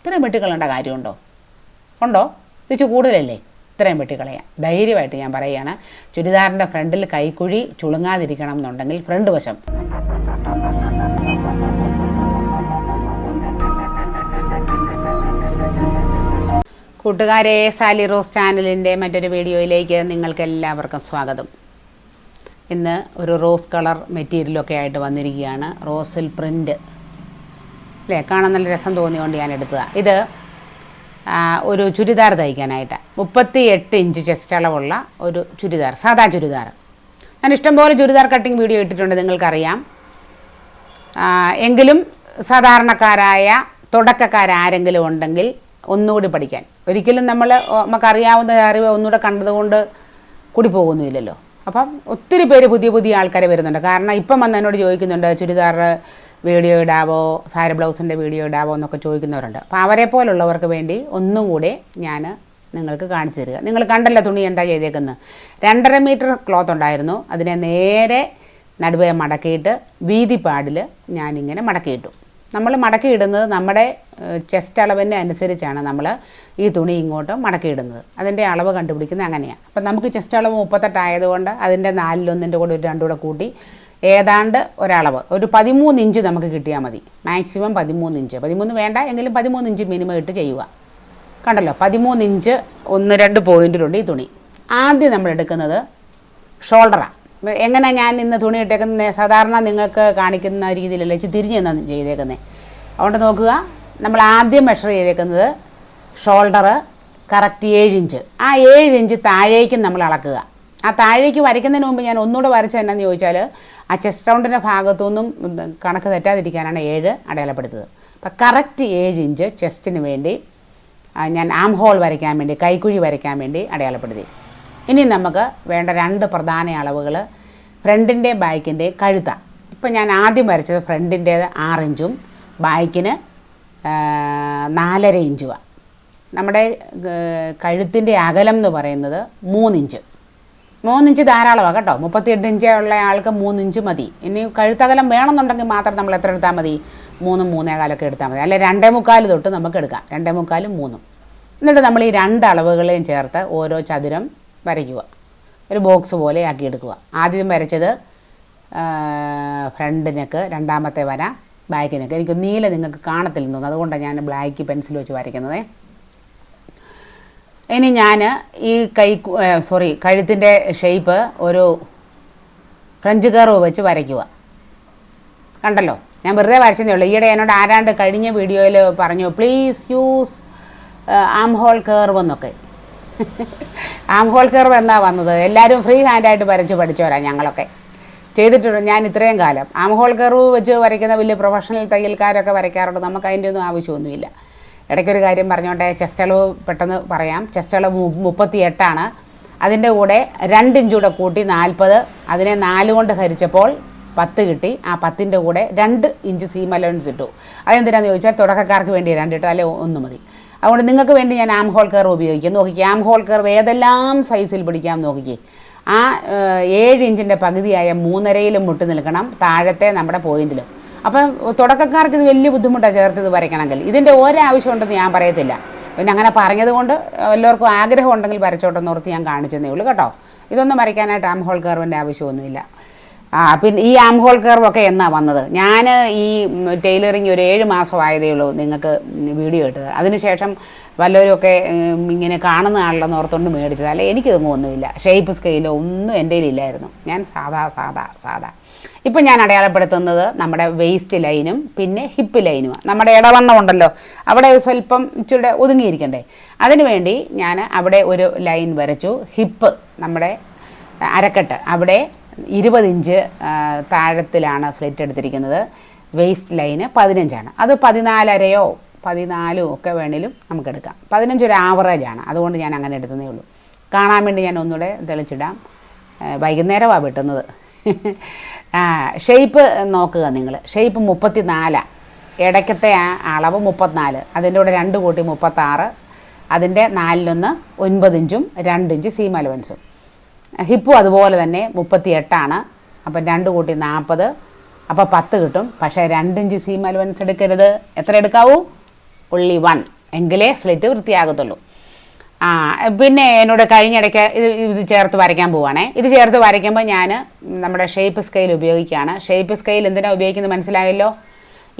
ഇത്രയും വെട്ടിക്കളേണ്ട കാര്യമുണ്ടോ? ഉണ്ടോ? തിരിച്ച് കൂടുതലല്ലേ? ഇത്രയും വെട്ടിക്കളയാം ധൈര്യമായിട്ട് ഞാൻ പറയുകയാണ്. ചുരിദാറിന്റെ ഫ്രണ്ടിൽ കൈക്കുഴി ചുളുങ്ങാതിരിക്കണം എന്നുണ്ടെങ്കിൽ ഫ്രണ്ട് വശം. കൂട്ടുകാരെ സാലി റോസ് ചാനലിന്റെ മറ്റൊരു വീഡിയോയിലേക്ക് നിങ്ങൾക്ക് എല്ലാവർക്കും സ്വാഗതം. ഇന്ന് ഒരു റോസ് കളർ മെറ്റീരിയലൊക്കെ ആയിട്ട് വന്നിരിക്കുകയാണ്. റോസിൽ പ്രിന്റ് അല്ലേ കാണാൻ നല്ല രസം തോന്നിയുകൊണ്ട് ഞാൻ എടുത്തതാണ് ഇത് ഒരു ചുരിദാർ തയ്ക്കാനായിട്ട്. മുപ്പത്തി എട്ട് ഇഞ്ച് ചെസ്റ്റ് അളവുള്ള ഒരു ചുരിദാർ സാധാ ചുരിദാർ. ഞാൻ ഇഷ്ടംപോലെ ചുരിദാർ കട്ടിങ് വീഡിയോ ഇട്ടിട്ടുണ്ട് നിങ്ങൾക്കറിയാം. എങ്കിലും സാധാരണക്കാരായ തുടക്കക്കാരാരെങ്കിലും ഉണ്ടെങ്കിൽ ഒന്നുകൂടി പഠിക്കാൻ. ഒരിക്കലും നമ്മൾ നമുക്കറിയാവുന്ന അറിവ് ഒന്നുകൂടെ കണ്ടതുകൊണ്ട് കൂടി പോകുന്നില്ലല്ലോ അപ്പം ഒത്തിരി പേര് പുതിയ പുതിയ ആൾക്കാർ വരുന്നുണ്ട്. കാരണം ഇപ്പം വന്ന് എന്നോട് ചോദിക്കുന്നുണ്ട് ചുരിദാർ വീഡിയോ ഇടാവോ സാരി ബ്ലൗസിന്റെ വീഡിയോ ഇടാവോ എന്നൊക്കെ ചോദിക്കുന്നവരുണ്ട്. അപ്പോൾ അവരെ പോലുള്ളവർക്ക് വേണ്ടി ഒന്നും കൂടെ ഞാൻ നിങ്ങൾക്ക് കാണിച്ചു തരിക. നിങ്ങൾ കണ്ടല്ലോ തുണി എന്താ ചെയ്തേക്കുന്നത് രണ്ടര മീറ്റർ ക്ലോത്ത് ഉണ്ടായിരുന്നു. അതിനെ നേരെ നടുവേ മടക്കിയിട്ട് വീതിപ്പാടിൽ ഞാനിങ്ങനെ മടക്കിയിട്ടു. നമ്മൾ മടക്കിയിടുന്നത് നമ്മുടെ ചെസ്റ്റ് അളവിന് അനുസരിച്ചാണ് നമ്മൾ ഈ തുണി ഇങ്ങോട്ട് മടക്കിയിടുന്നത്. അതിന്റെ അളവ് കണ്ടുപിടിക്കുന്നത് അങ്ങനെയാണ് അപ്പം നമുക്ക് ചെസ്റ്റ് അളവ് മുപ്പത്തെട്ടായതുകൊണ്ട് അതിന്റെ നാലിലൊന്നിന്റെ കൂടെ ഒരു രണ്ടുകൂടെ കൂട്ടി ഏതാണ്ട് ഒരളവ്. ഒരു പതിമൂന്ന് ഇഞ്ച് നമുക്ക് കിട്ടിയാൽ മതി. മാക്സിമം പതിമൂന്ന് ഇഞ്ച്. പതിമൂന്ന് വേണ്ട എങ്കിലും പതിമൂന്ന് ഇഞ്ച് മിനിമം ഇട്ട് ചെയ്യുക. കണ്ടല്ലോ? പതിമൂന്ന് ഇഞ്ച് ഒന്ന് രണ്ട് പോയിന്റിലുണ്ട് ഈ തുണി. ആദ്യം നമ്മൾ എടുക്കുന്നത് ഷോൾഡറാണ് എങ്ങനെ ഞാൻ ഇന്ന് തുണി ഇട്ടേക്കുന്ന? സാധാരണ നിങ്ങൾക്ക് കാണിക്കുന്ന രീതിയിലല്ല വെച്ച് തിരിഞ്ഞ് എന്നാണ് ചെയ്തേക്കുന്നത് അതുകൊണ്ട് നോക്കുക. നമ്മൾ ആദ്യം മെഷർ ചെയ്തേക്കുന്നത് ഷോൾഡർ കറക്റ്റ് ഏഴ് ഇഞ്ച്. ആ ഏഴ് ഇഞ്ച് താഴേക്കും നമ്മൾ അളക്കുക. ആ താഴേക്ക് വരയ്ക്കുന്നതിന് മുമ്പ് ഞാൻ ഒന്നുകൂടെ വരച്ചത് എന്നാന്ന് ചോദിച്ചാൽ ആ ചെസ്റ്റ് റൗണ്ടിന്റെ ഭാഗത്തുനിന്നും കണക്ക് തെറ്റാതിരിക്കാനാണ് ഏഴ് അടയാളപ്പെടുത്തത്. അപ്പം കറക്റ്റ് ഏഴ് ഇഞ്ച് ചെസ്റ്റിന് വേണ്ടി ഞാൻ ആം ഹോൾ വരയ്ക്കാൻ വേണ്ടി കൈക്കുഴി വരയ്ക്കാൻ വേണ്ടി അടയാളപ്പെടുത്തി. ഇനി നമുക്ക് വേണ്ട രണ്ട് പ്രധാന അളവുകൾ ഫ്രണ്ടിന്റെ ബാക്കിന്റെ കഴുത്ത. ഇപ്പം ഞാൻ ആദ്യം വരച്ചത് ഫ്രണ്ടിന്റേത് ആറിഞ്ചും ബാക്കിന് നാലര ഇഞ്ചുമാണ് നമ്മുടെ കഴുത്തിന്റെ അകലം എന്ന് പറയുന്നത് മൂന്നിഞ്ച് മൂന്നിഞ്ച് ധാരാളമാണ് കേട്ടോ. മുപ്പത്തിയെട്ട് ഇഞ്ച് ഉള്ള ആൾക്ക് മൂന്നിഞ്ച് മതി. ഇനി കഴുത്തകലം വേണമെന്നുണ്ടെങ്കിൽ മാത്രം നമ്മൾ എത്ര എടുത്താൽ മതി? മൂന്നും മൂന്നേകാലൊക്കെ എടുത്താൽ മതി. അല്ലെ രണ്ടേ മുക്കാൽ തൊട്ട് നമുക്ക് എടുക്കാം. രണ്ടേ മുക്കാലും മൂന്നും. എന്നിട്ട് നമ്മൾ ഈ രണ്ട് അളവുകളെയും ചേർത്ത് ഓരോ ചതുരം വരയ്ക്കുക. ഒരു ബോക്സ് പോലെ ആക്കി എടുക്കുക. ആദ്യം വരച്ചത് ഫ്രണ്ടിനക്ക് രണ്ടാമത്തെ വര ബാക്കിനക്ക് എനിക്ക് നീല നിങ്ങൾക്ക് കാണത്തില്ലെന്ന് തോന്നുന്നു. അതുകൊണ്ടാണ് ഞാൻ ബ്ലാക്ക് പെൻസിൽ വെച്ച് വരയ്ക്കുന്നത്. ഇനി ഞാൻ ഈ കൈ സോറി കഴുത്തിന്റെ ഷേപ്പ് ഒരു ഫ്രഞ്ച് കർവ് വെച്ച് വരയ്ക്കുക. കണ്ടല്ലോ? ഞാൻ വെറുതെ വരച്ചതേ ഉള്ളൂ. ഈയിടെ എന്നോട് ആരാണ്ട് കഴിഞ്ഞ വീഡിയോയിൽ പറഞ്ഞു please use arm hole curve എന്നൊക്കെ. ആം ഹോൾ കർവ് എന്നാ വന്നത്? എല്ലാവരും ഫ്രീ ഹാൻഡായിട്ട് വരച്ച് പഠിച്ചവരാ ഞങ്ങളൊക്കെ. ചെയ്തിട്ടുണ്ട് ഞാൻ ഇത്രയും കാലം. ആം ഹോൾ കർവ് വെച്ച് വരയ്ക്കുന്ന വലിയ പ്രൊഫഷണൽ തയ്യൽക്കാരൊക്കെ വരയ്ക്കാറുണ്ട്. നമുക്ക് അതിന്റെ ഒന്നും ആവശ്യമൊന്നുമില്ല. ഇടയ്ക്കൊരു കാര്യം പറഞ്ഞോട്ടെ ചെസ്റ്റ് അളവ് പെട്ടെന്ന് പറയാം. ചെസ്റ്റ് അളവ് മുപ്പത്തി എട്ടാണ് അതിന്റെ കൂടെ രണ്ട് ഇഞ്ചൂടെ കൂടെ കൂട്ടി നാൽപ്പത്. അതിനെ നാല് കൊണ്ട് ഹരിച്ചപ്പോൾ പത്ത് കിട്ടി. ആ പത്തിന്റെ കൂടെ രണ്ട് ഇഞ്ച് സീം അലവൻസ് ഇട്ടു. അതെന്തിനാന്ന് ചോദിച്ചാൽ തുടക്കക്കാർക്ക് വേണ്ടി രണ്ട് ഇട്ടു അല്ലെ ഒന്ന് മതി. അതുകൊണ്ട് നിങ്ങൾക്ക് വേണ്ടി ഞാൻ ആം ഹോൾ കർവ് ഉപയോഗിക്കും. നോക്കിക്കേ ആം ഹോൾ കർവ് ഏതെല്ലാം സൈസിൽ പിടിക്കാം നോക്കിക്കേ. ആ ഏഴ് ഇഞ്ചിന്റെ പകുതിയായ മൂന്നരയിലും മുട്ടി നിൽക്കണം. താഴത്തെ നമ്മുടെ പോയിന്റിലും അപ്പം തുടക്കക്കാർക്ക് ഇത് വലിയ ബുദ്ധിമുട്ടാണ് ചേർത്ത് ഇത് വരയ്ക്കണമെങ്കിൽ. ഇതിന്റെ ഒരാവശ്യം ഉണ്ടെന്ന് ഞാൻ പറയത്തില്ല. പിന്നെ അങ്ങനെ പറഞ്ഞതുകൊണ്ട് എല്ലാവർക്കും ആഗ്രഹം ഉണ്ടെങ്കിൽ വരച്ചോട്ടെന്ന് ഓർത്ത് ഞാൻ കാണിച്ചതേ ഉള്ളൂ കേട്ടോ. ഇതൊന്നും വരയ്ക്കാനായിട്ട് ആം ഹോൾ ആവശ്യമൊന്നുമില്ല. ആ പിന്നെ ഈ ആം ഹോൾ കർവൊക്കെ എന്നാ വന്നത്? ഞാൻ ഈ ടൈലറിങ് ഒരു ഏഴ് മാസമായതേ ഉള്ളൂ നിങ്ങൾക്ക് വീഡിയോ ഇട്ടത്. അതിനുശേഷം വല്ലവരുമൊക്കെ ഇങ്ങനെ കാണുന്ന ആളെന്ന് ഓർത്തുകൊണ്ട് മേടിച്ചത്. അല്ലെ എനിക്കിതൊന്നും ഒന്നുമില്ല. ഷേപ്പ് സ്കെയിലോ ഒന്നും എന്റെ കയ്യിലില്ലായിരുന്നു ഞാൻ സാധാ സാധാ സാധാ. ഇപ്പം ഞാൻ അടയാളപ്പെടുത്തുന്നത് നമ്മുടെ വേസ്റ്റ് ലൈനും പിന്നെ ഹിപ്പ് ലൈനുമാണ് നമ്മുടെ ഇടവണ്ണം ഉണ്ടല്ലോ അവിടെ സ്വല്പം ഇച്ചിരി ഒതുങ്ങിയിരിക്കണ്ടേ. അതിനുവേണ്ടി ഞാൻ അവിടെ ഒരു ലൈൻ വരച്ചു. ഹിപ്പ് നമ്മുടെ അരക്കെട്ട്. അവിടെ ഇരുപത് ഇഞ്ച് താഴത്തിലാണ് സ്ലിറ്റ് എടുത്തിരിക്കുന്നത്. വെയ്സ്റ്റ് ലൈന് പതിനഞ്ചാണ്. അത് പതിനാലരയോ പതിനാലോ ഒക്കെ വേണേലും നമുക്കെടുക്കാം. പതിനഞ്ച് ഒരു ആവറേജാണ് അതുകൊണ്ട് ഞാൻ അങ്ങനെ എടുത്തതേ ഉള്ളൂ. കാണാൻ വേണ്ടി ഞാൻ ഒന്നുകൂടെ തെളിച്ചിടാം. വൈകുന്നേരമാണ് വെട്ടുന്നത്. ഷേപ്പ് നോക്കുക നിങ്ങൾ ഷേപ്പ് മുപ്പത്തി നാലാണ് ഇടയ്ക്കത്തെ ആ അളവ് മുപ്പത്തിനാല്. അതിന്റെ കൂടെ രണ്ട് കൂട്ടി മുപ്പത്താറ്. അതിന്റെ നാലിലൊന്ന് ഒൻപത് ഇഞ്ചും രണ്ട് ഇഞ്ച് സീം അലവൻസും ഹിപ്പും അതുപോലെ തന്നെ മുപ്പത്തി എട്ടാണ് അപ്പം രണ്ട് കൂട്ടി നാൽപ്പത്. അപ്പോൾ പത്ത് കിട്ടും. പക്ഷേ രണ്ടിഞ്ച് സീം അലവൻസ് എടുക്കരുത്. എത്ര എടുക്കാവൂ? ഉള്ളി വൺ എങ്കിലേ സ്ലിറ്റ് വൃത്തിയാകത്തുള്ളൂ. ആ പിന്നെ എന്നോട് കഴിഞ്ഞിടയ്ക്ക് ഇത് ഇത് ചേർത്ത് വരയ്ക്കാൻ പോവുകയാണേ ഇത് ചേർത്ത് വരയ്ക്കുമ്പോൾ ഞാൻ നമ്മുടെ ഷേപ്പ് സ്കെയിൽ ഉപയോഗിക്കുകയാണ്. ഷേപ്പ് സ്കെയിൽ എന്തിനാണ് ഉപയോഗിക്കുന്നത് മനസ്സിലായല്ലോ?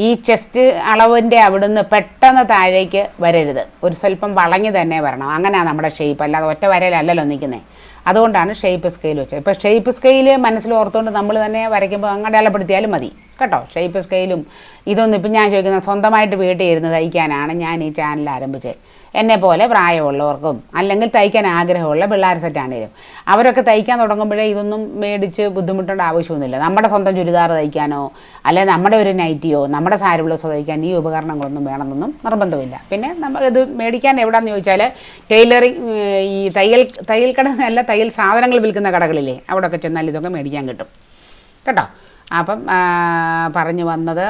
ഈ ചെസ്റ്റ് അളവിന്റെ അവിടുന്ന് പെട്ടെന്ന് താഴേക്ക് വരരുത്. ഒരു സ്വല്പം വളഞ്ഞു തന്നെ വരണം. അങ്ങനെയാണ് നമ്മുടെ ഷേപ്പ്. അല്ലാതെ ഒറ്റ വരയിലല്ലല്ലോ നിൽക്കുന്നത് അതുകൊണ്ടാണ് ഷേപ്പ് സ്കെയിൽ വെച്ചത്. ഇപ്പോൾ ഷേപ്പ് സ്കെയിൽ മനസ്സിൽ ഓർത്തുകൊണ്ട് നമ്മൾ തന്നെ വരയ്ക്കുമ്പോൾ അങ്ങ് അലപ്പെടുത്തിയാലും മതി. കേട്ടോ? ഷേപ്പ് സ്കെയിലും ഇതൊന്നും ഇപ്പം ഞാൻ ചോദിക്കുന്നത് സ്വന്തമായിട്ട് വീട്ടിൽ ഇരുന്ന് തയ്ക്കാനാണ് ഞാൻ ഈ ചാനൽ ആരംഭിച്ചത്. എന്നെ പോലെ പ്രായമുള്ളവർക്കും അല്ലെങ്കിൽ തയ്ക്കാൻ ആഗ്രഹമുള്ള പിള്ളേർ സെറ്റാണേലും അവരൊക്കെ തയ്ക്കാൻ തുടങ്ങുമ്പോഴേ ഇതൊന്നും മേടിച്ച് ബുദ്ധിമുട്ടേണ്ട ആവശ്യമൊന്നുമില്ല. നമ്മുടെ സ്വന്തം ചുരിദാർ തയ്ക്കാനോ അല്ലെങ്കിൽ നമ്മുടെ ഒരു നൈറ്റിയോ നമ്മുടെ സാരി ബ്ലൗസ് തയ്ക്കാൻ ഈ ഉപകരണങ്ങളൊന്നും വേണമെന്നൊന്നും നിർബന്ധമില്ല. പിന്നെ നമ്മൾ ഇത് മേടിക്കാൻ എവിടെയാണെന്ന് ചോദിച്ചാൽ ടൈലറിങ് ഈ തയ്യൽ തയ്യൽ കട അല്ല തയ്യൽ സാധനങ്ങൾ വിൽക്കുന്ന കടകളില്ലേ അവിടെയൊക്കെ ചെന്നാൽ ഇതൊക്കെ മേടിക്കാൻ കിട്ടും. കേട്ടോ? അപ്പം പറഞ്ഞു വന്നത്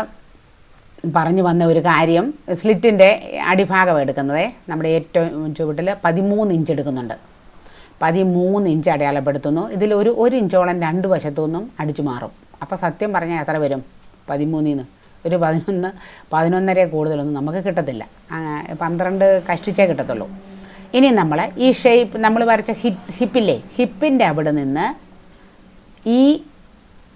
പറഞ്ഞു വന്ന ഒരു കാര്യം സ്ലിറ്റിന്റെ അടിഭാഗം എടുക്കുന്നത് നമ്മുടെ ഏറ്റവും ചുവട്ടിൽ പതിമൂന്ന് ഇഞ്ച് എടുക്കുന്നുണ്ട്. പതിമൂന്ന് ഇഞ്ച് അടയാളപ്പെടുത്തുന്നു. ഇതിൽ ഒരു ഒരു ഇഞ്ചോളം രണ്ട് വശത്തു നിന്നും അടിച്ചു മാറും. അപ്പോൾ സത്യം പറഞ്ഞാൽ എത്ര വരും? പതിമൂന്നിന്ന്. ഒരു പതിനൊന്ന് പതിനൊന്നര കൂടുതലൊന്നും നമുക്ക് കിട്ടത്തില്ല. പന്ത്രണ്ട് കഷ്ടിച്ചേ കിട്ടത്തുള്ളൂ. ഇനി നമ്മൾ ഈ ഷേപ്പ് നമ്മൾ വരച്ച ഹിപ്പ് ഹിപ്പില്ലേ ഹിപ്പിന്റെ അവിടെ നിന്ന് ഈ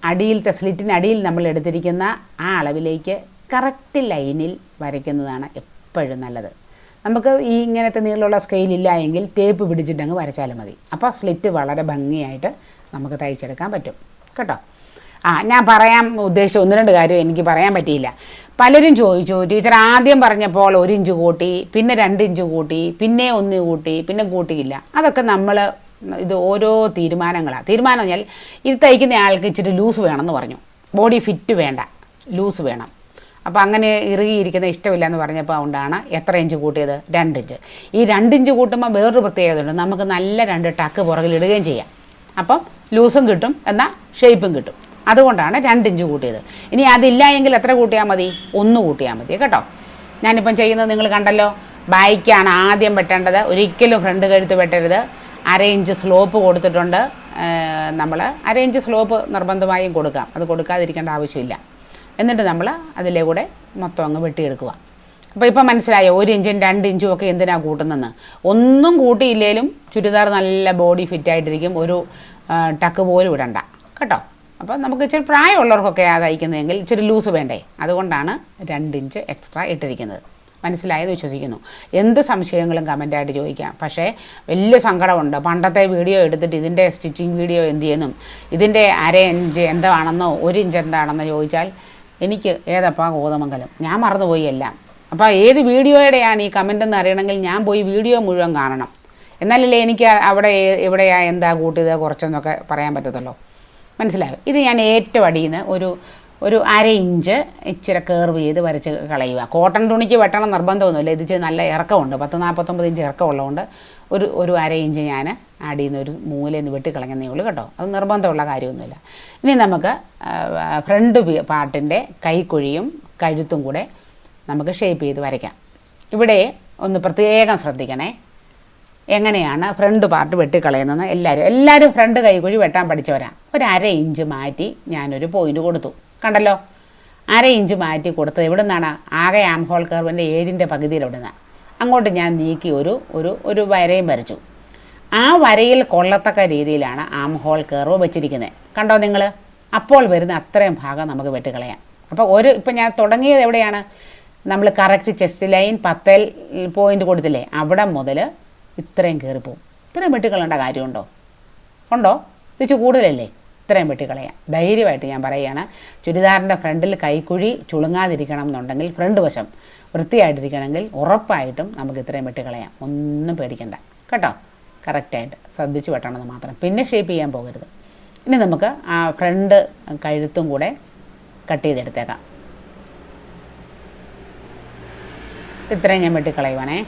അടിയിലത്തെ സ്ലിറ്റിന് അടിയിൽ നമ്മൾ എടുത്തിരിക്കുന്ന ആ അളവിലേക്ക് കറക്റ്റ് ലൈനിൽ വരയ്ക്കുന്നതാണ് എപ്പോഴും നല്ലത്. നമുക്ക് ഈ ഇങ്ങനത്തെ നീളമുള്ള സ്കെയിലില്ല എങ്കിൽ ടേപ്പ് പിടിച്ചിട്ടങ്ങ് വരച്ചാലും മതി. അപ്പോൾ സ്ലിറ്റ് വളരെ ഭംഗിയായിട്ട് നമുക്ക് തയ്ച്ചെടുക്കാൻ പറ്റും. കേട്ടോ? ആ ഞാൻ പറയാൻ ഉദ്ദേശിച്ച ഒന്ന് രണ്ട് കാര്യം എനിക്ക് പറയാൻ പറ്റിയില്ല. പലരും ചോദിച്ചു ടീച്ചർ ആദ്യം പറഞ്ഞപ്പോൾ ഒരു ഇഞ്ച് കൂട്ടി പിന്നെ രണ്ട് ഇഞ്ച് കൂട്ടി പിന്നെ ഒന്ന് കൂട്ടി പിന്നെ കൂട്ടിയില്ല. അതൊക്കെ നമ്മൾ ഇത് ഓരോ തീരുമാനങ്ങളാണ് തീരുമാനം പറഞ്ഞാൽ ഇത് തയ്ക്കുന്ന ആൾക്ക് ഇച്ചിരി ലൂസ് വേണമെന്ന് പറഞ്ഞു. ബോഡി ഫിറ്റ് വേണ്ട. ലൂസ് വേണം. അപ്പോൾ അങ്ങനെ ഇറുകിയിരിക്കുന്ന ഇഷ്ടമില്ല എന്ന് പറഞ്ഞപ്പോൾ അതുകൊണ്ടാണ് എത്ര ഇഞ്ച് കൂട്ടിയത്? രണ്ട് ഇഞ്ച്. ഈ രണ്ട് ഇഞ്ച് കൂട്ടുമ്പോൾ വേറൊരു പ്രത്യേകതയുണ്ട് നമുക്ക് നല്ല രണ്ട് ടക്ക് പുറകിലിടുകയും ചെയ്യാം. അപ്പം ലൂസും കിട്ടും എന്നാൽ ഷേപ്പും കിട്ടും. അതുകൊണ്ടാണ് രണ്ട് ഇഞ്ച് കൂട്ടിയത്. ഇനി അതില്ല എങ്കിൽ എത്ര കൂട്ടിയാൽ മതി? ഒന്ന് കൂട്ടിയാൽ മതി കേട്ടോ? ഞാനിപ്പം ചെയ്യുന്നത് നിങ്ങൾ കണ്ടല്ലോ. ബായ്ക്കാണ് ആദ്യം വെട്ടേണ്ടത്. ഒരിക്കലും ഫ്രണ്ട് കഴുത്ത് വെട്ടരുത്. അര ഇഞ്ച് സ്ലോപ്പ് കൊടുത്തിട്ടുണ്ട്. നമ്മൾ അര ഇഞ്ച് സ്ലോപ്പ് നിർബന്ധമായും കൊടുക്കാം. അത് കൊടുക്കാതിരിക്കേണ്ട ആവശ്യമില്ല. എന്നിട്ട് നമ്മൾ അതിലെ കൂടെ മൊത്തം അങ്ങ് വെട്ടിയെടുക്കുക. അപ്പോൾ ഇപ്പം മനസ്സിലായോ? ഒരു ഇഞ്ചും രണ്ട് ഇഞ്ചും ഒക്കെ എന്തിനാണ് കൂട്ടുന്നതെന്ന് ഒന്നും കൂട്ടിയില്ലേലും ചുരിദാർ നല്ല ബോഡി ഫിറ്റായിട്ടിരിക്കും ഒരു ടക്ക് പോലും ഇടണ്ട. കേട്ടോ? അപ്പോൾ നമുക്ക് ഇച്ചിരി പ്രായമുള്ളവർക്കൊക്കെ ആ തയ്ക്കുന്നതെങ്കിൽ ഇച്ചിരി ലൂസ് വേണ്ടേ? അതുകൊണ്ടാണ് രണ്ട് ഇഞ്ച് എക്സ്ട്രാ ഇട്ടിരിക്കുന്നത്. മനസ്സിലായെന്ന് വിശ്വസിക്കുന്നു. എന്ത് സംശയങ്ങളും കമന്റായിട്ട് ചോദിക്കാം. പക്ഷേ വലിയ സങ്കടമുണ്ട്. പണ്ടത്തെ വീഡിയോ എടുത്തിട്ട് ഇതിന്റെ സ്റ്റിച്ചിങ് വീഡിയോ എന്ത് ചെയ്യുന്നു? ഇതിന്റെ അര ഇഞ്ച് എന്താണെന്നോ ഒരു ഇഞ്ച് എന്താണെന്നോ ചോദിച്ചാൽ എനിക്ക് ഏതപ്പാ കോതമംഗലം ഞാൻ മറന്നുപോയി എല്ലാം. അപ്പോൾ ഏത് വീഡിയോയുടെയാണ് ഈ കമന്റ് എന്ന് അറിയണമെങ്കിൽ ഞാൻ പോയി വീഡിയോ മുഴുവൻ കാണണം. എന്നാലല്ലേ എനിക്ക് അവിടെ എവിടെയാ എന്താ കൂട്ടിയത് കുറച്ചെന്നൊക്കെ പറയാൻ പറ്റത്തുള്ളൂ. മനസ്സിലായോ? ഇത് ഞാൻ ഏറ്റവും അടിയിൽ നിന്ന് ഒരു ഒരു അര ഇഞ്ച് ഇച്ചിരി കേർവ് ചെയ്ത് വരച്ച് കളയുക. കോട്ടൺ തുണിക്ക് വെട്ടണം നിർബന്ധമൊന്നുമില്ല. ഇത് നല്ല ഇറക്കമുണ്ട്. പത്ത് നാൽപ്പത്തൊമ്പത് ഇഞ്ച് ഇറക്കമുള്ളതുകൊണ്ട് ഒരു ഒരു അര ഇഞ്ച് ഞാൻ ആഡ് ചെയ്യുന്ന ഒരു മൂലയിൽ നിന്ന് വെട്ടിക്കളഞ്ഞതേ ഉള്ളൂ കേട്ടോ. അത് നിർബന്ധമുള്ള കാര്യമൊന്നുമില്ല. ഇനി നമുക്ക് ഫ്രണ്ട് പാർട്ടിന്റെ കൈക്കുഴിയും കഴുത്തും കൂടെ നമുക്ക് ഷേപ്പ് ചെയ്ത് വരയ്ക്കാം. ഇവിടെ ഒന്ന് പ്രത്യേകം ശ്രദ്ധിക്കണേ. എങ്ങനെയാണ് ഫ്രണ്ട് പാർട്ട് വെട്ടിക്കളയുന്നത് എല്ലാവരും എല്ലാവരും ഫ്രണ്ട് കൈക്കുഴി വെട്ടാൻ പഠിച്ചവരാണ് ഒരു അര ഇഞ്ച് മാറ്റി ഞാനൊരു പോയിന്റ് കൊടുത്തു. കണ്ടല്ലോ? അര ഇഞ്ച് മാറ്റി കൊടുത്തത് എവിടെ നിന്നാണ് ആകെ ആംഹോൾ കർവിന്റെ ഏഴിന്റെ പകുതിയിൽ എവിടെ നിന്നാണ് അങ്ങോട്ട് ഞാൻ നീക്കി ഒരു ഒരു ഒരു വരയും വരച്ചു. ആ വരയിൽ കൊള്ളത്തക്ക രീതിയിലാണ് ആം ഹോൾ കർവ് വെച്ചിരിക്കുന്നത് കണ്ടോ നിങ്ങൾ അപ്പോൾ വരുന്ന അത്രയും ഭാഗം നമുക്ക് വെട്ടിക്കളയാം. അപ്പോൾ ഒരു ഇപ്പം ഞാൻ തുടങ്ങിയത് എവിടെയാണ്? നമ്മൾ കറക്റ്റ് ചെസ്റ്റ് ലൈൻ പത്തൽ പോയിന്റ് കൊടുത്തില്ലേ? അവിടെ മുതൽ ഇത്രയും കയറിപ്പോവും. ഇത്രയും വെട്ടിക്കളേണ്ട കാര്യമുണ്ടോ? ഉണ്ടോ? തിരിച്ച് കൂടുതലല്ലേ? ഇത്രയും വെട്ടിക്കളയാം ധൈര്യമായിട്ട് ഞാൻ പറയുകയാണ് ചുരിദാറിന്റെ ഫ്രണ്ടിൽ കൈക്കുഴി ചുളുങ്ങാതിരിക്കണം എന്നുണ്ടെങ്കിൽ ഫ്രണ്ട് വശം വൃത്തിയായിട്ടിരിക്കണമെങ്കിൽ ഉറപ്പായിട്ടും നമുക്ക് ഇത്രയും വെട്ടിക്കളയാം ഒന്നും പേടിക്കണ്ട. കേട്ടോ? കറക്റ്റായിട്ട് ശ്രദ്ധിച്ച് വെട്ടണമെന്ന് മാത്രം. പിന്നെ ഷേപ്പ് ചെയ്യാൻ പോകരുത്. ഇനി നമുക്ക് ആ ഫ്രണ്ട് കഴുത്തും കൂടെ കട്ട് ചെയ്തെടുത്തേക്കാം. ഇത്രയും ഞാൻ വെട്ടിക്കളയുവാണേ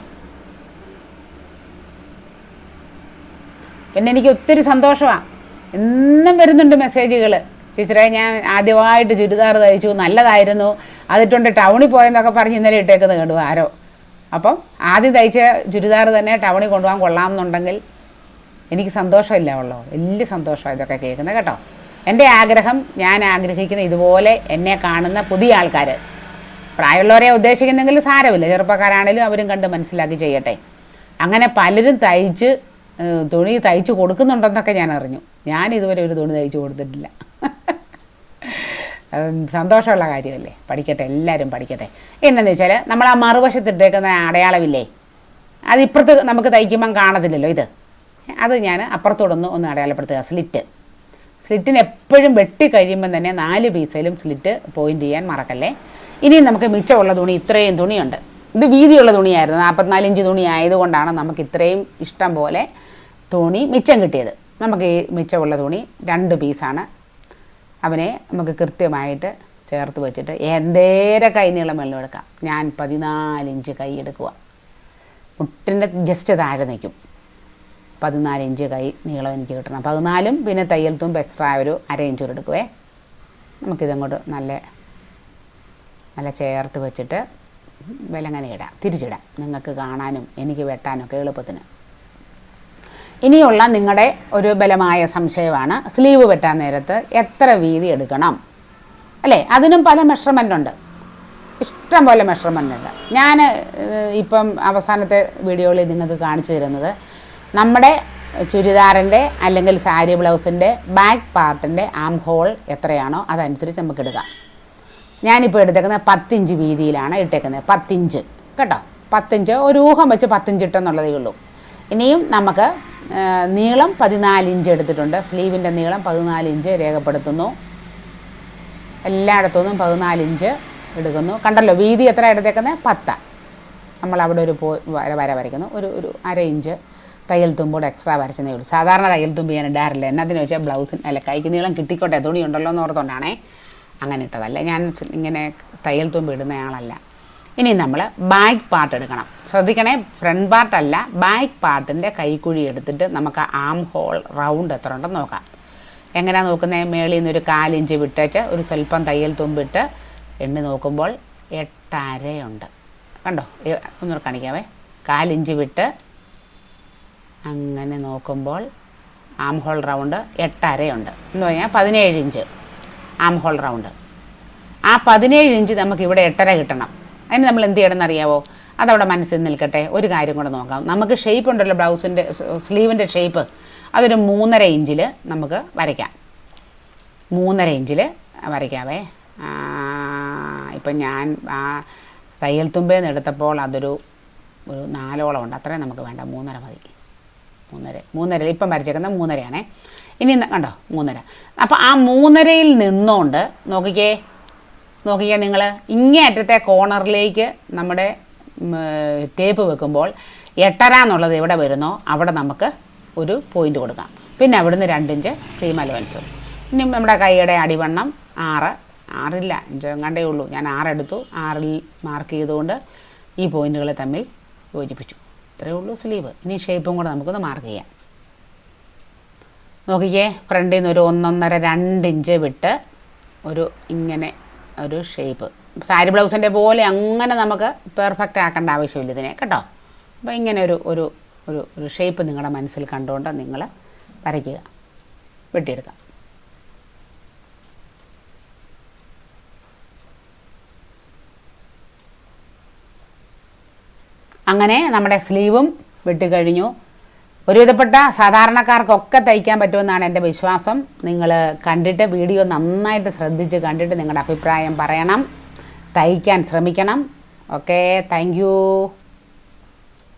പിന്നെ എനിക്ക് ഒത്തിരി സന്തോഷമാണ് എന്നും വരുന്നുണ്ട് മെസ്സേജുകൾ ടീച്ചറെ ഞാൻ ആദ്യമായിട്ട് ചുരിദാർ തയ്ച്ചു നല്ലതായിരുന്നു. അതിട്ടുണ്ട് ടൗണിൽ പോയെന്നൊക്കെ പറഞ്ഞ് ഇന്നലെ ഇട്ടേക്കുന്നത് കണ്ടു ആരോ. അപ്പം ആദ്യം തയ്ച്ച ചുരിദാർ തന്നെ ടൗണിൽ കൊണ്ടുപോകാൻ കൊള്ളാമെന്നുണ്ടെങ്കിൽ എനിക്ക് സന്തോഷമില്ല ഉള്ളൂ? വലിയ സന്തോഷമാണ് ഇതൊക്കെ കേൾക്കുന്നത് കേട്ടോ. എന്റെ ആഗ്രഹം ഞാൻ ആഗ്രഹിക്കുന്ന ഇതുപോലെ എന്നെ കാണുന്ന പുതിയ ആൾക്കാർ പ്രായമുള്ളവരെ ഉദ്ദേശിക്കുന്നെങ്കിൽ സാരമില്ല. ചെറുപ്പക്കാരാണെങ്കിലും അവരും കണ്ട് മനസ്സിലാക്കി ചെയ്യട്ടെ. അങ്ങനെ പലരും തയ്ച്ച് തുണി തയ്ച്ചു കൊടുക്കുന്നുണ്ടെന്നൊക്കെ ഞാൻ അറിഞ്ഞു. ഞാൻ ഇതുവരെ ഒരു തുണി തയ്ച്ചു കൊടുത്തിട്ടില്ല. സന്തോഷമുള്ള കാര്യമല്ലേ? പഠിക്കട്ടെ എല്ലാവരും പഠിക്കട്ടെ. എന്നു വെച്ചാൽ നമ്മൾ ആ മറുവശത്തിട്ടേക്കുന്ന അടയാളമില്ലേ? അത് ഇപ്പുറത്ത് നമുക്ക് തയ്ക്കുമ്പം കാണത്തില്ലല്ലോ ഇത്. അത് ഞാൻ അപ്പുറത്തോടൊന്ന് ഒന്ന് അടയാളപ്പെടുത്തുക. സ്ലിറ്റ് സ്ലിറ്റിന് എപ്പോഴും വെട്ടി കഴിയുമ്പം തന്നെ നാല് പീസിലും സ്ലിറ്റ് പോയിന്റ് ചെയ്യാൻ മറക്കല്ലേ? ഇനിയും നമുക്ക് മിച്ചമുള്ള തുണി ഇത്രയും തുണിയുണ്ട്. ഇത് വീതിയുള്ള തുണിയായിരുന്നു. നാൽപ്പത്തിനാല് ഇഞ്ച് തുണി ആയതുകൊണ്ടാണ് നമുക്ക് ഇത്രയും ഇഷ്ടം പോലെ തുണി മിച്ചം കിട്ടിയത്. നമുക്ക് ഈ മിച്ചമുള്ള തുണി രണ്ട് പീസാണ് അവനെ നമുക്ക് കൃത്യമായിട്ട് ചേർത്ത് വെച്ചിട്ട് എന്തേരെ കൈ നീളം വെള്ളം എടുക്കാം. ഞാൻ പതിനാലിഞ്ച് കൈ എടുക്കുക മുട്ടിന്റെ ജസ്റ്റ് താഴെ നിൽക്കും. പതിനാലിഞ്ച് കൈ നീളം എനിക്ക് കിട്ടണം. പതിനാലും പിന്നെ തയ്യൽ തുമ്പ് എക്സ്ട്രാ ഒരു അര ഇഞ്ച് കൂടെ എടുക്കുവേ. നമുക്കിതങ്ങോട്ട് നല്ല നല്ല ചേർത്ത് വെച്ചിട്ട് വിലങ്ങനെ ഇടാം തിരിച്ചിടാം. നിങ്ങൾക്ക് കാണാനും എനിക്ക് വെട്ടാനൊക്കെ എളുപ്പത്തിന്. ഇനിയുള്ള നിങ്ങളുടെ ഒരു ബലമായ സംശയമാണ് സ്ലീവ് വെട്ടാൻ നേരത്ത് എത്ര വീതി എടുക്കണം. അല്ലേ? അതിനും പല മെഷർമെന്റ് ഉണ്ട്. ഇഷ്ടം പോലെ മെഷർമെന്റ് ഉണ്ട്. ഞാൻ ഇപ്പം അവസാനത്തെ വീഡിയോയിൽ നിങ്ങൾക്ക് കാണിച്ചു തരുന്നത് നമ്മുടെ ചുരിദാറിന്റെ അല്ലെങ്കിൽ സാരി ബ്ലൗസിന്റെ ബാക്ക് പാർട്ടിന്റെ ആം ഹോൾ എത്രയാണോ അതനുസരിച്ച് നമുക്ക് എടുക്കാം. ഞാനിപ്പോൾ എടുത്തേക്കുന്നത് പത്തിഞ്ച് വീതിയിലാണ് ഇട്ടേക്കുന്നത്. പത്തിഞ്ച്. കേട്ടോ? പത്തിഞ്ച്. ഒരു ഊഹം വെച്ച് പത്തിഞ്ച് ഇട്ടെന്നുള്ളതേ ഉള്ളൂ. ഇനിയും നമുക്ക് നീളം പതിനാല് ഇഞ്ച് എടുത്തിട്ടുണ്ട്. സ്ലീവിന്റെ നീളം പതിനാല് ഇഞ്ച് രേഖപ്പെടുത്തുന്നു. എല്ലായിടത്തു നിന്നും പതിനാല് ഇഞ്ച് എടുക്കുന്നു. കണ്ടല്ലോ വീതി എത്ര എടുത്തേക്കുന്നത്? പത്ത. നമ്മൾ അവിടെ ഒരു പോ വര വര വരയ്ക്കുന്നു. ഒരു ഒരു അര ഇഞ്ച് തയ്യൽ തുമ്പോട് എക്സ്ട്രാ വരച്ചതേ ഉള്ളൂ. സാധാരണ തയ്യൽ തുമ്പ് ഞാൻ ഇടാറില്ല. എന്നതിന് വെച്ചാൽ ബ്ലൗസിന് അല്ല കൈക്ക് നീളം കിട്ടിക്കോട്ടെ? തുണി ഉണ്ടല്ലോ എന്ന് ഓർത്തുകൊണ്ടാണേ അങ്ങനെ ഇട്ടതല്ല. ഞാൻ ഇങ്ങനെ തയ്യൽ തുമ്പ് ഇടുന്നയാളല്ല. ഇനി നമ്മൾ ബാക്ക് പാർട്ട് എടുക്കണം. ശ്രദ്ധിക്കണേ ഫ്രണ്ട് പാർട്ടല്ല ബാക്ക് പാർട്ടിന്റെ കൈക്കുഴി എടുത്തിട്ട് നമുക്ക് ആം ഹോൾ റൗണ്ട് എത്ര ഉണ്ടെന്ന് നോക്കാം. എങ്ങനെയാണ് നോക്കുന്നത് മേളിൽ നിന്ന് ഒരു കാലിഞ്ച് വിട്ടേച്ച് ഒരു സ്വല്പം തയ്യൽ തുമ്പിട്ട് എണ്ണി നോക്കുമ്പോൾ എട്ടരയുണ്ട്. കണ്ടോ? ഒന്നുകൂടെ കാണിക്കാവേ. കാലിഞ്ച് വിട്ട് അങ്ങനെ നോക്കുമ്പോൾ ആം ഹോൾ റൗണ്ട് എട്ടരയുണ്ട്. എന്ന് പറഞ്ഞാൽ പതിനേഴ് ഇഞ്ച് ആം ഹോൾ റൗണ്ട് ആ പതിനേഴ് ഇഞ്ച് നമുക്ക് ഇവിടെ എട്ടര കിട്ടണം. അതിന് നമ്മൾ എന്ത് ചെയ്യണം എന്നറിയാവോ അതവിടെ മനസ്സിൽ നിൽക്കട്ടെ. ഒരു കാര്യം കൂടെ നോക്കാം. നമുക്ക് ഷേപ്പ് ഉണ്ടല്ലോ ബ്ലൗസിന്റെ സ്ലീവിന്റെ ഷേപ്പ് അതൊരു മൂന്നര ഇഞ്ചിൽ നമുക്ക് വരയ്ക്കാം. മൂന്നര ഇഞ്ചിൽ വരയ്ക്കാവേ. ഇപ്പം ഞാൻ ആ തയ്യൽ തുമ്പേന്ന് എടുത്തപ്പോൾ അതൊരു ഒരു നാലോളം ഉണ്ട്. അത്രയും നമുക്ക് വേണ്ട. മൂന്നര മതി മൂന്നര മൂന്നര ഇപ്പം വരച്ചേക്കുന്നത് മൂന്നരയാണേ. ഇനി കണ്ടോ മൂന്നര. അപ്പോൾ ആ മൂന്നരയിൽ നിന്നുകൊണ്ട് നോക്കിക്കേ നോക്കിക്കേ നിങ്ങൾ ഇങ്ങേ അറ്റത്തെ കോർണറിലേക്ക് നമ്മുടെ ടേപ്പ് വെക്കുമ്പോൾ എട്ടര എന്നുള്ളത് എവിടെ വരുന്നോ അവിടെ നമുക്ക് ഒരു പോയിന്റ് കൊടുക്കാം. പിന്നെ അവിടുന്ന് രണ്ടിഞ്ച് സെയിം അലവൻസും ഇനി നമ്മുടെ കൈയുടെ അടിവണ്ണം ആറ്. ആറില്ല കണ്ടേ ഉള്ളൂ. ഞാൻ ആറെടുത്തു ആറിൽ മാർക്ക് ചെയ്തുകൊണ്ട് ഈ പോയിന്റുകളെ തമ്മിൽ യോജിപ്പിച്ചു. ഇത്രയേ ഉള്ളൂ സ്ലീവ്. ഇനി ഷേപ്പും കൂടെ നമുക്കൊന്ന് മാർക്ക് ചെയ്യാം. നോക്കിക്കേ ഫ്രണ്ടിൽ നിന്ന് ഒരു ഒന്നൊന്നര രണ്ട് ഇഞ്ച് വിട്ട് ഒരു ഇങ്ങനെ ഒരു ഷേപ്പ് സാരി ബ്ലൗസിന്റെ പോലെ അങ്ങനെ നമുക്ക് പെർഫെക്റ്റ് ആക്കേണ്ട ആവശ്യമില്ല ഇതിനെ കേട്ടോ? അപ്പോൾ ഇങ്ങനെ ഒരു ഒരു ഒരു ഒരു ഷേപ്പ് നിങ്ങളുടെ മനസ്സിൽ കണ്ടുകൊണ്ട് നിങ്ങൾ വരയ്ക്കുക. വെട്ടിയെടുക്കാം. അങ്ങനെ നമ്മുടെ സ്ലീവും വെട്ടിക്കഴിഞ്ഞു ഒരുവിധപ്പെട്ട സാധാരണക്കാർക്കൊക്കെ തയ്ക്കാൻ പറ്റുമെന്നാണ് എന്റെ വിശ്വാസം. നിങ്ങൾ കണ്ടിട്ട് വീഡിയോ നന്നായിട്ട് ശ്രദ്ധിച്ച് കണ്ടിട്ട് നിങ്ങളുടെ അഭിപ്രായം പറയണം. തയ്ക്കാൻ ശ്രമിക്കണം. Okay thank